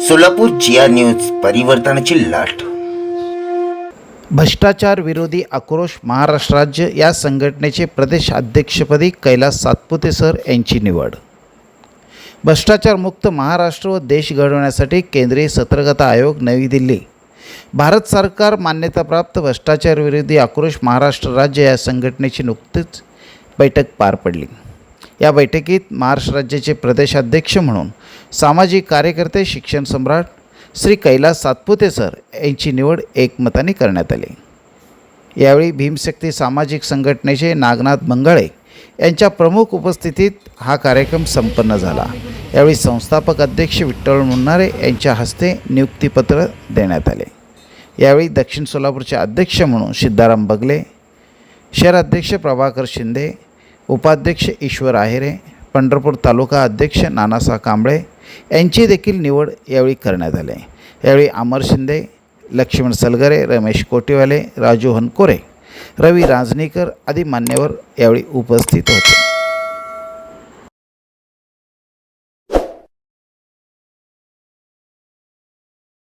सोलापूर जिया news परिवर्तनाची लाट. भ्रष्टाचार विरोधी आक्रोश महाराष्ट्र राज्य या संघटनेचे प्रदेश अध्यक्षपदी कैलास सातपुते सर यांची निवड. भ्रष्टाचारमुक्त महाराष्ट्र व देश घडवण्यासाठी केंद्रीय सतर्कता आयोग नवी दिल्ली. भारत सरकार मान्यताप्राप्त भ्रष्टाचार विरोधी आक्रोश महाराष्ट्र राज्य या संघटनेची नुकतीच बैठक पार पडली. या बैठकीत महाराष्ट्र राज्याचे प्रदेशाध्यक्ष म्हणून सामाजिक कार्यकर्ते शिक्षण सम्राट श्री कैलास सातपुते सर यांची निवड एकमताने करण्यात आली. यावेळी भीमशक्ती सामाजिक संघटनेचे नागनाथ मंगळे यांच्या प्रमुख उपस्थितीत हा कार्यक्रम संपन्न झाला. यावेळी संस्थापक अध्यक्ष विठ्ठल मुन्नारे यांच्या हस्ते नियुक्तीपत्र देण्यात आले. यावेळी दक्षिण सोलापूरचे अध्यक्ष म्हणून सिद्धाराम बगले शहराध्यक्ष प्रभाकर शिंदे उपाध्यक्ष ईश्वर आहेरे पंढरपूर तालुका अध्यक्ष नानासा कांबळे यांची देखील निवड यावेळी करण्यात आली यावेळी अमर शिंदे लक्ष्मण सलगरे रमेश कोटीवाले राजू हनकोरे रवी रांजणीकर आदी मान्यवर यावेळी उपस्थित होते.